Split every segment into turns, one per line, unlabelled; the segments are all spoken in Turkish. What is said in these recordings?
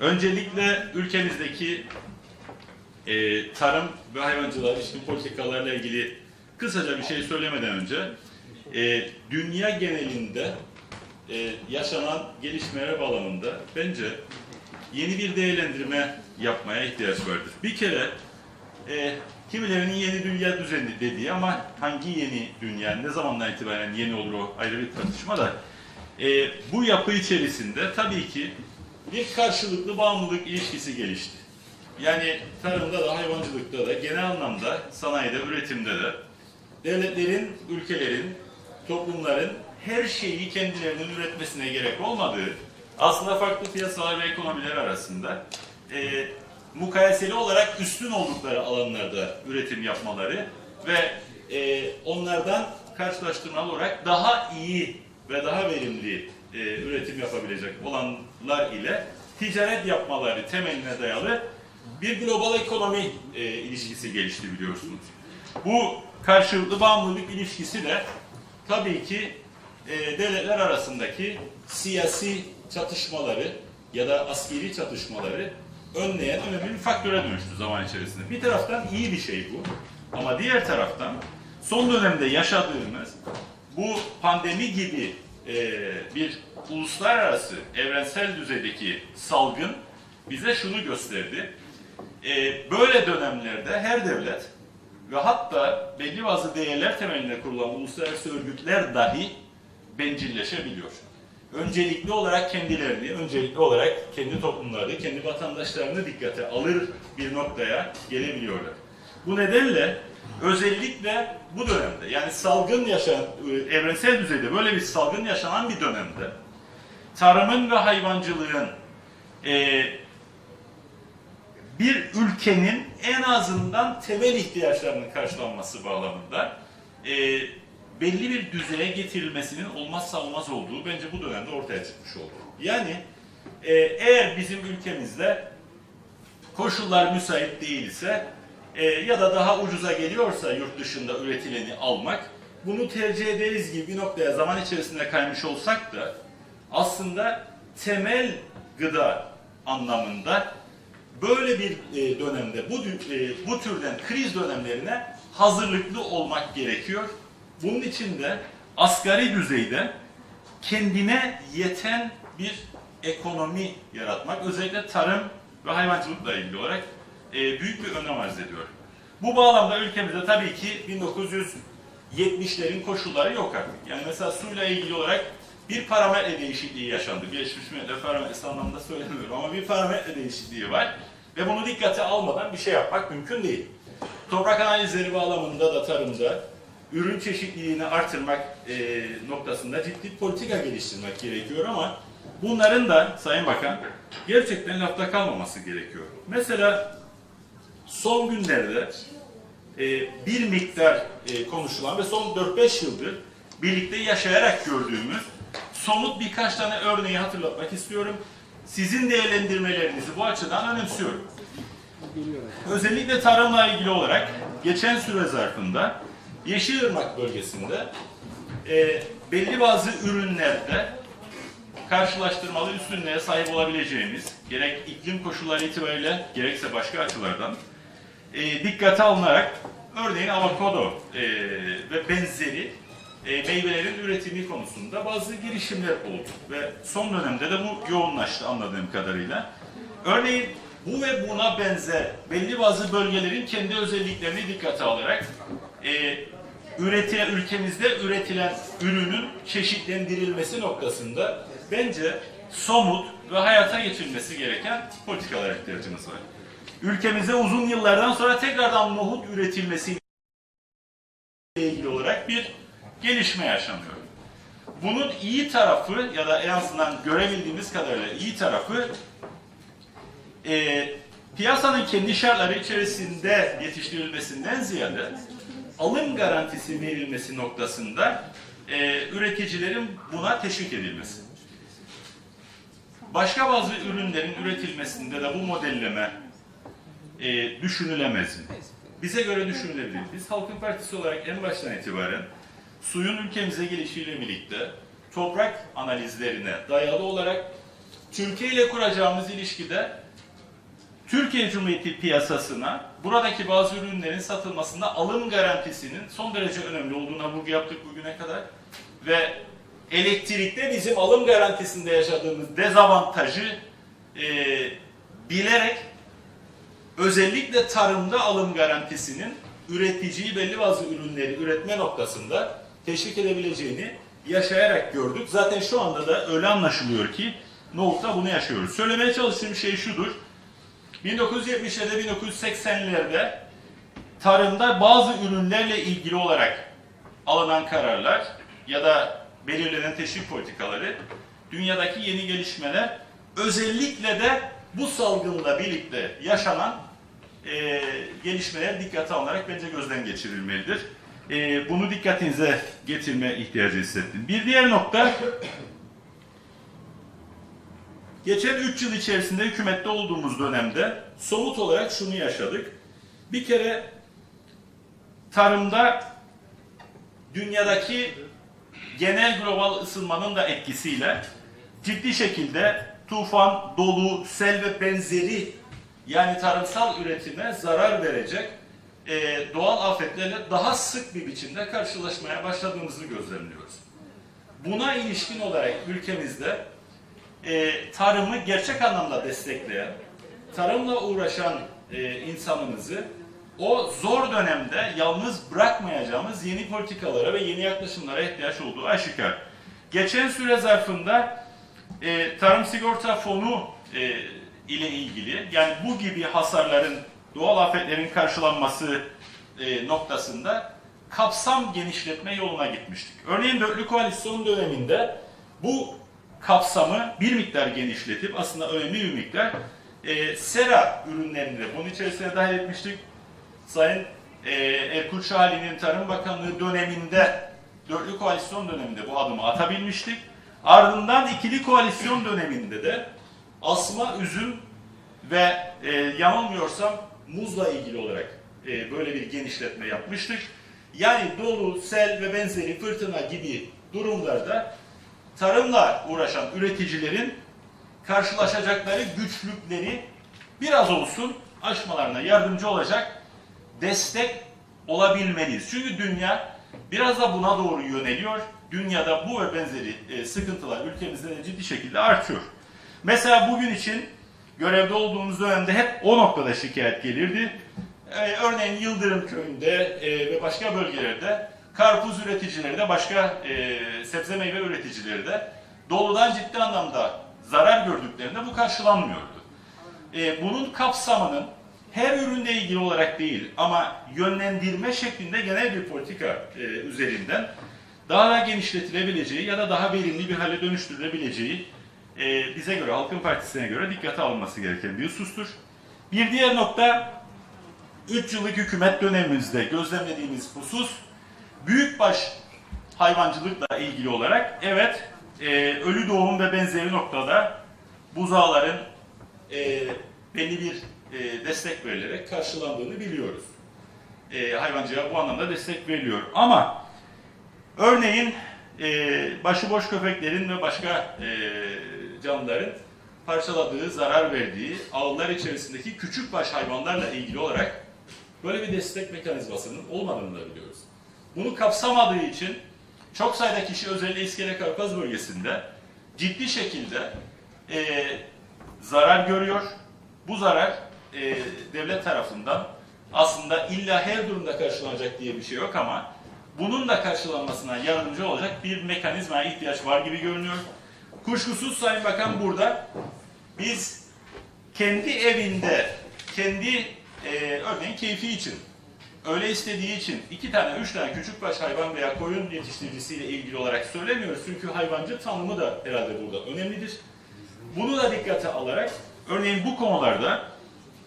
Öncelikle ülkemizdeki e, tarım ve hayvancılığa ilişkin politikalarla ilgili kısaca bir şey söylemeden önce e, dünya genelinde e, yaşanan gelişmeler bağlamında bence yeni bir değerlendirme yapmaya ihtiyaç vardır. Bir kere e, kimilerinin yeni dünya düzeni dediği ama hangi yeni dünya, ne zamandan itibaren yeni olur o ayrı bir tartışma da e, bu yapı içerisinde tabii ki bir karşılıklı bağımlılık ilişkisi gelişti. Yani tarımda da hayvancılıkta da genel anlamda sanayide, üretimde de devletlerin, ülkelerin, toplumların her şeyi kendilerinin üretmesine gerek olmadığı aslında farklı piyasalar ve ekonomiler arasında e, mukayeseli olarak üstün oldukları alanlarda üretim yapmaları ve e, onlardan karşılaştırmalı olarak daha iyi ve daha verimli e, üretim yapabilecek olanlar ile ticaret yapmaları temeline dayalı bir global ekonomi e, ilişkisi gelişti biliyorsunuz. Bu karşılıklı bağımlılık ilişkisi de tabii ki e, devletler arasındaki siyasi çatışmaları ya da askeri çatışmaları önleyen önemli bir faktöre dönüştü zaman içerisinde. Bir taraftan iyi bir şey bu ama diğer taraftan son dönemde yaşadığımız bu pandemi gibi e, bir uluslararası evrensel düzeydeki salgın bize şunu gösterdi. E, böyle dönemlerde her devlet ve hatta belli bazı değerler temelinde kurulan uluslararası örgütler dahi bencilleşebiliyor. Öncelikli olarak kendilerini, öncelikli olarak kendi toplumları, kendi vatandaşlarını dikkate alır bir noktaya gelebiliyorlar. Bu nedenle özellikle bu dönemde yani salgın yaşanan, evrensel düzeyde böyle bir salgın yaşanan bir dönemde tarımın ve hayvancılığın e, bir ülkenin en azından temel ihtiyaçlarının karşılanması bağlamında e, belli bir düzeye getirilmesinin olmazsa olmaz olduğu bence bu dönemde ortaya çıkmış oldu. Yani e, eğer bizim ülkemizde koşullar müsait değilse e, ya da daha ucuza geliyorsa yurt dışında üretileni almak bunu tercih ederiz gibi bir noktaya zaman içerisinde kaymış olsak da aslında temel gıda anlamında böyle bir e, dönemde bu e, bu türden kriz dönemlerine hazırlıklı olmak gerekiyor. Bunun için de asgari düzeyde kendine yeten bir ekonomi yaratmak özellikle tarım ve hayvancılıkla ilgili olarak e, büyük bir önem arz ediyor. Bu bağlamda ülkemizde tabii ki 1970'lerin koşulları yok artık. Yani mesela suyla ilgili olarak bir parametre değişikliği yaşandı. Geçmiş metre parametresi anlamında söylemiyorum ama bir parametre değişikliği var. Ve bunu dikkate almadan bir şey yapmak mümkün değil. Toprak analizleri bağlamında da tarımda ürün çeşitliliğini artırmak e, noktasında ciddi politika geliştirmek gerekiyor ama bunların da Sayın Bakan gerçekten lafta kalmaması gerekiyor. Mesela son günlerde e, bir miktar e, konuşulan ve son 4-5 yıldır birlikte yaşayarak gördüğümüz somut birkaç tane örneği hatırlatmak istiyorum. Sizin değerlendirmelerinizi bu açıdan önemsiyorum. Özellikle tarımla ilgili olarak geçen süre zarfında Yeşilırmak bölgesinde e, belli bazı ürünlerde karşılaştırmalı üstünlüğe sahip olabileceğimiz gerek iklim koşulları itibariyle gerekse başka açılardan e, dikkate alınarak örneğin avokado e, ve benzeri e, meyvelerin üretimi konusunda bazı girişimler oldu ve son dönemde de bu yoğunlaştı anladığım kadarıyla. Örneğin bu ve buna benzer belli bazı bölgelerin kendi özelliklerini dikkate alarak e, üretilen ülkemizde üretilen ürünün çeşitlendirilmesi noktasında bence somut ve hayata geçirilmesi gereken politikalar ihtiyacımız var. Ülkemize uzun yıllardan sonra tekrardan nohut üretilmesi ile ilgili olarak bir gelişme yaşanıyor. Bunun iyi tarafı ya da en azından görebildiğimiz kadarıyla iyi tarafı e, piyasanın kendi şartları içerisinde yetiştirilmesinden ziyade alım garantisi verilmesi noktasında e, üreticilerin buna teşvik edilmesi. Başka bazı ürünlerin üretilmesinde de bu modelleme e, düşünülemez mi? Bize göre düşünülebilir. Biz Halkın Partisi olarak en baştan itibaren suyun ülkemize gelişiyle birlikte toprak analizlerine dayalı olarak Türkiye ile kuracağımız ilişkide Türkiye Cumhuriyeti piyasasına buradaki bazı ürünlerin satılmasında alım garantisinin son derece önemli olduğuna vurgu yaptık bugüne kadar. Ve elektrikte bizim alım garantisinde yaşadığımız dezavantajı e, bilerek özellikle tarımda alım garantisinin üreticiyi belli bazı ürünleri üretme noktasında teşvik edebileceğini yaşayarak gördük. Zaten şu anda da öyle anlaşılıyor ki Nohut'ta bunu yaşıyoruz. Söylemeye çalıştığım şey şudur. 1970'lerde 1980'lerde tarımda bazı ürünlerle ilgili olarak alınan kararlar ya da belirlenen teşvik politikaları dünyadaki yeni gelişmeler özellikle de bu salgınla birlikte yaşanan e, gelişmeler dikkate alınarak bence gözden geçirilmelidir. E, bunu dikkatinize getirme ihtiyacı hissettim. Bir diğer nokta Geçen 3 yıl içerisinde hükümette olduğumuz dönemde somut olarak şunu yaşadık. Bir kere tarımda dünyadaki genel global ısınmanın da etkisiyle ciddi şekilde tufan, dolu, sel ve benzeri yani tarımsal üretime zarar verecek e, doğal afetlerle daha sık bir biçimde karşılaşmaya başladığımızı gözlemliyoruz. Buna ilişkin olarak ülkemizde e, tarımı gerçek anlamda destekleyen, tarımla uğraşan e, insanımızı o zor dönemde yalnız bırakmayacağımız yeni politikalara ve yeni yaklaşımlara ihtiyaç olduğu aşikar. Geçen süre zarfında e, Tarım Sigorta Fonu e, ile ilgili yani bu gibi hasarların, doğal afetlerin karşılanması e, noktasında kapsam genişletme yoluna gitmiştik. Örneğin Dörtlü Koalisyon döneminde bu kapsamı bir miktar genişletip aslında önemli bir miktar e, sera ürünlerini de bunun içerisine dahil etmiştik. Sayın e, Erkut Şahali'nin Tarım Bakanlığı döneminde, dörtlü koalisyon döneminde bu adımı atabilmiştik. Ardından ikili koalisyon döneminde de asma, üzüm ve e, yanılmıyorsam muzla ilgili olarak e, böyle bir genişletme yapmıştık. Yani dolu, sel ve benzeri fırtına gibi durumlarda tarımla uğraşan üreticilerin karşılaşacakları güçlükleri biraz olsun aşmalarına yardımcı olacak destek olabilmeliyiz. Çünkü dünya biraz da buna doğru yöneliyor. Dünyada bu ve benzeri e, sıkıntılar ülkemizde de ciddi şekilde artıyor. Mesela bugün için görevde olduğumuz dönemde hep o noktada şikayet gelirdi. Ee, örneğin Yıldırım köyünde e, ve başka bölgelerde karpuz üreticileri de başka e, sebze meyve üreticileri de doludan ciddi anlamda zarar gördüklerinde bu karşılanmıyordu. E, bunun kapsamının her ürünle ilgili olarak değil ama yönlendirme şeklinde genel bir politika e, üzerinden daha da genişletilebileceği ya da daha verimli bir hale dönüştürülebileceği e, bize göre, Halkın Partisi'ne göre dikkate alınması gereken bir husustur. Bir diğer nokta 3 yıllık hükümet dönemimizde gözlemlediğimiz husus büyükbaş hayvancılıkla ilgili olarak evet e, ölü doğum ve benzeri noktada buzağların e, belli bir e, destek verilerek karşılandığını biliyoruz. E, hayvancılığa bu anlamda destek veriliyor. Ama örneğin e, başıboş köpeklerin ve başka e, canlıların parçaladığı, zarar verdiği ağlar içerisindeki küçükbaş hayvanlarla ilgili olarak böyle bir destek mekanizmasının olmadığını da biliyoruz. Bunu kapsamadığı için çok sayıda kişi özellikle İskele Kavkaz bölgesinde ciddi şekilde e, zarar görüyor. Bu zarar e, devlet tarafından aslında illa her durumda karşılanacak diye bir şey yok ama bunun da karşılanmasına yardımcı olacak bir mekanizmaya ihtiyaç var gibi görünüyor. Kuşkusuz Sayın Bakan burada biz kendi evinde, kendi e, örneğin keyfi için, öyle istediği için iki tane, üç tane küçükbaş hayvan veya koyun yetiştiricisiyle ilgili olarak söylemiyoruz. Çünkü hayvancı tanımı da herhalde burada önemlidir. Bunu da dikkate alarak, örneğin bu konularda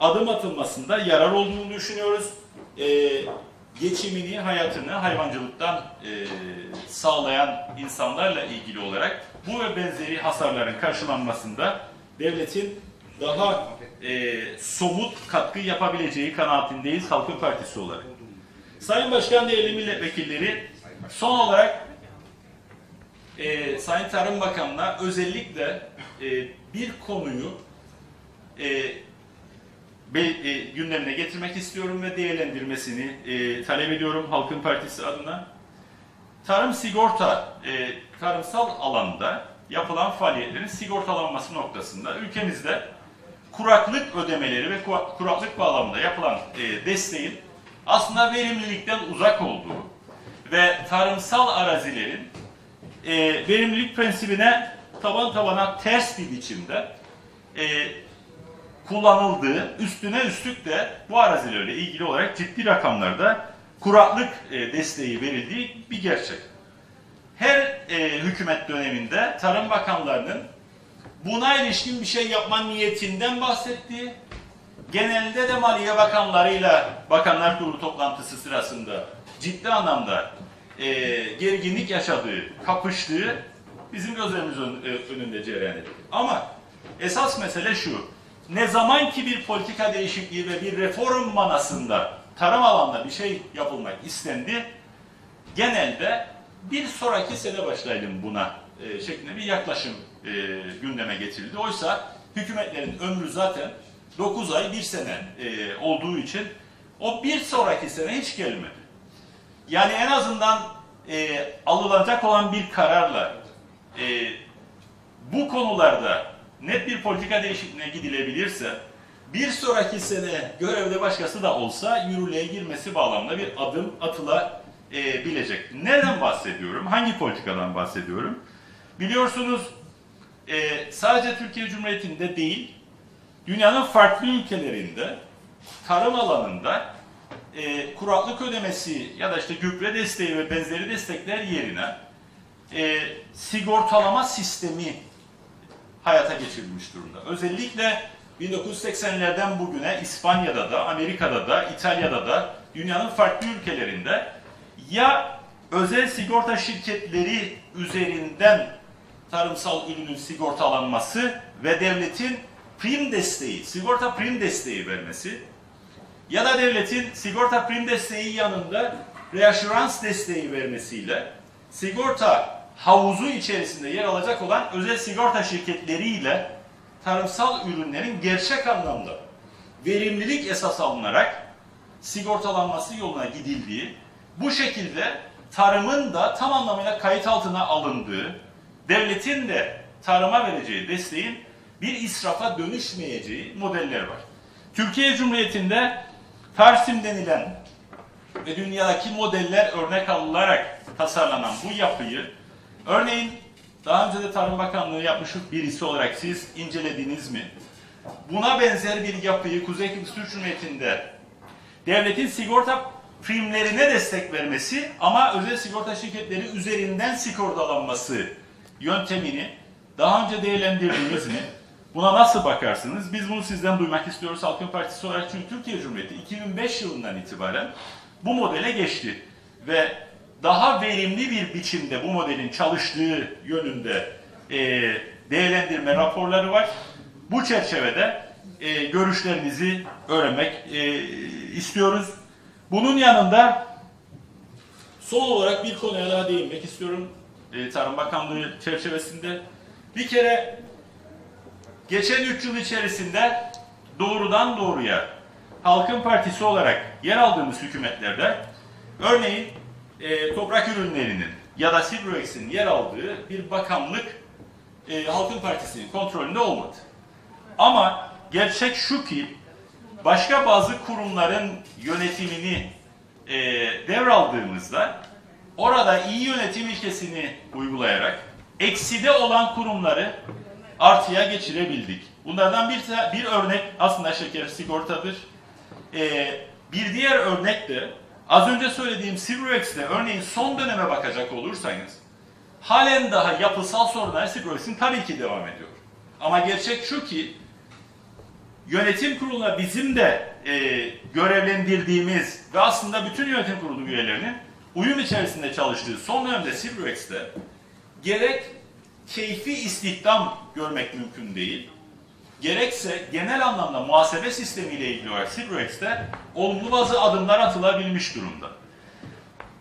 adım atılmasında yarar olduğunu düşünüyoruz. E, geçimini, hayatını hayvancılıktan e, sağlayan insanlarla ilgili olarak bu ve benzeri hasarların karşılanmasında devletin daha e, somut katkı yapabileceği kanaatindeyiz Halkın Partisi olarak. Sayın Başkan, değerli milletvekilleri, son olarak e, Sayın Tarım Bakanı'na özellikle e, bir konuyu e, be- e, gündemine getirmek istiyorum ve değerlendirmesini e, talep ediyorum Halkın Partisi adına. Tarım sigorta, e, tarımsal alanda yapılan faaliyetlerin sigortalanması noktasında ülkemizde kuraklık ödemeleri ve kura- kuraklık bağlamında yapılan e, desteğin aslında verimlilikten uzak olduğu ve tarımsal arazilerin e, verimlilik prensibine taban tabana ters bir biçimde e, kullanıldığı, üstüne üstlük de bu arazilerle ilgili olarak ciddi rakamlarda kuraklık e, desteği verildiği bir gerçek. Her e, hükümet döneminde Tarım Bakanlarının buna ilişkin bir şey yapma niyetinden bahsettiği, genelde de Maliye Bakanlarıyla Bakanlar Kurulu toplantısı sırasında ciddi anlamda e, gerginlik yaşadığı, kapıştığı bizim e, önünde cereyan ediyor. Ama esas mesele şu, ne zaman ki bir politika değişikliği ve bir reform manasında tarım alanında bir şey yapılmak istendi, genelde bir sonraki sene başlayalım buna e, şeklinde bir yaklaşım e, gündeme getirildi. Oysa hükümetlerin ömrü zaten 9 ay, 1 sene e, olduğu için o bir sonraki sene hiç gelmedi. Yani en azından e, alınacak olan bir kararla e, bu konularda net bir politika değişikliğine gidilebilirse bir sonraki sene görevde başkası da olsa yürürlüğe girmesi bağlamında bir adım atılabilecek. Nereden bahsediyorum? Hangi politikadan bahsediyorum? Biliyorsunuz e, sadece Türkiye Cumhuriyeti'nde değil, dünyanın farklı ülkelerinde tarım alanında e, kuraklık ödemesi ya da işte gübre desteği ve benzeri destekler yerine e, sigortalama sistemi hayata geçirilmiş durumda. Özellikle 1980'lerden bugüne İspanya'da da, Amerika'da da, İtalya'da da, dünyanın farklı ülkelerinde ya özel sigorta şirketleri üzerinden tarımsal ürünün sigortalanması ve devletin prim desteği, sigorta prim desteği vermesi ya da devletin sigorta prim desteği yanında reassurans desteği vermesiyle sigorta havuzu içerisinde yer alacak olan özel sigorta şirketleriyle tarımsal ürünlerin gerçek anlamda verimlilik esas alınarak sigortalanması yoluna gidildiği, bu şekilde tarımın da tam anlamıyla kayıt altına alındığı, devletin de tarıma vereceği desteğin bir israfa dönüşmeyeceği modeller var. Türkiye Cumhuriyeti'nde Tarsim denilen ve dünyadaki modeller örnek alınarak tasarlanan bu yapıyı örneğin daha önce de Tarım Bakanlığı yapmış birisi olarak siz incelediniz mi? Buna benzer bir yapıyı Kuzey Kıbrıs Türk Cumhuriyeti'nde devletin sigorta primlerine destek vermesi ama özel sigorta şirketleri üzerinden sigortalanması yöntemini daha önce değerlendirdiniz mi? Buna nasıl bakarsınız? Biz bunu sizden duymak istiyoruz Halkın Partisi olarak çünkü Türkiye Cumhuriyeti 2005 yılından itibaren bu modele geçti ve daha verimli bir biçimde bu modelin çalıştığı yönünde e, değerlendirme raporları var. Bu çerçevede e, görüşlerinizi öğrenmek e, istiyoruz. Bunun yanında son olarak bir konuya daha değinmek istiyorum. E, Tarım Bakanlığı çerçevesinde. Bir kere geçen 3 yıl içerisinde doğrudan doğruya Halkın Partisi olarak yer aldığımız hükümetlerde örneğin e, toprak ürünlerinin ya da Sibrex'in yer aldığı bir bakanlık e, Halkın Partisi'nin kontrolünde olmadı. Ama gerçek şu ki başka bazı kurumların yönetimini e, devraldığımızda orada iyi yönetim ilkesini uygulayarak ekside olan kurumları artıya geçirebildik. Bunlardan bir, bir örnek aslında şeker sigortadır. E, bir diğer örnek de az önce söylediğim Sibrex'te örneğin son döneme bakacak olursanız halen daha yapısal sorunlar Sibrex'in tabii ki devam ediyor. Ama gerçek şu ki yönetim kuruluna bizim de e, görevlendirdiğimiz ve aslında bütün yönetim kurulu üyelerinin uyum içerisinde çalıştığı son dönemde Sibrex'te gerek keyfi istihdam görmek mümkün değil, gerekse genel anlamda muhasebe sistemiyle ilgili olarak Sibrex'te olumlu bazı adımlar atılabilmiş durumda.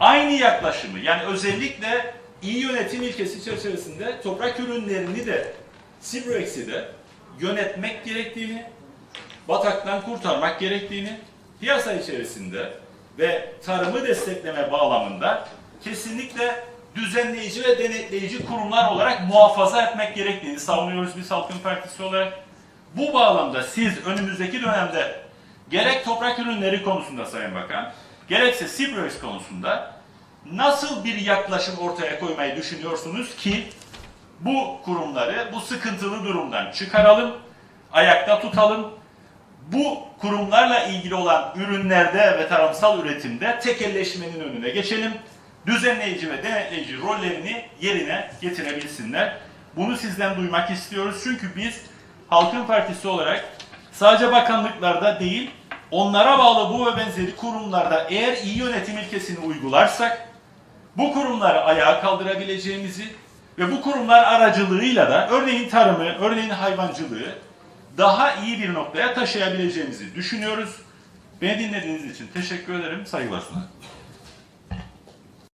Aynı yaklaşımı yani özellikle iyi yönetim ilkesi çerçevesinde toprak ürünlerini de Sibrex'i de yönetmek gerektiğini, bataktan kurtarmak gerektiğini, piyasa içerisinde ve tarımı destekleme bağlamında kesinlikle düzenleyici ve denetleyici kurumlar olarak muhafaza etmek gerektiğini savunuyoruz biz Halkın Partisi olarak. Bu bağlamda siz önümüzdeki dönemde gerek toprak ürünleri konusunda Sayın Bakan, gerekse Sibrex konusunda nasıl bir yaklaşım ortaya koymayı düşünüyorsunuz ki bu kurumları bu sıkıntılı durumdan çıkaralım, ayakta tutalım. Bu kurumlarla ilgili olan ürünlerde ve tarımsal üretimde tekelleşmenin önüne geçelim. Düzenleyici ve denetleyici rollerini yerine getirebilsinler. Bunu sizden duymak istiyoruz. Çünkü biz Halkın Partisi olarak sadece bakanlıklarda değil, onlara bağlı bu ve benzeri kurumlarda eğer iyi yönetim ilkesini uygularsak, bu kurumları ayağa kaldırabileceğimizi ve bu kurumlar aracılığıyla da örneğin tarımı, örneğin hayvancılığı daha iyi bir noktaya taşıyabileceğimizi düşünüyoruz. Beni dinlediğiniz için teşekkür ederim. Saygılar sunarım.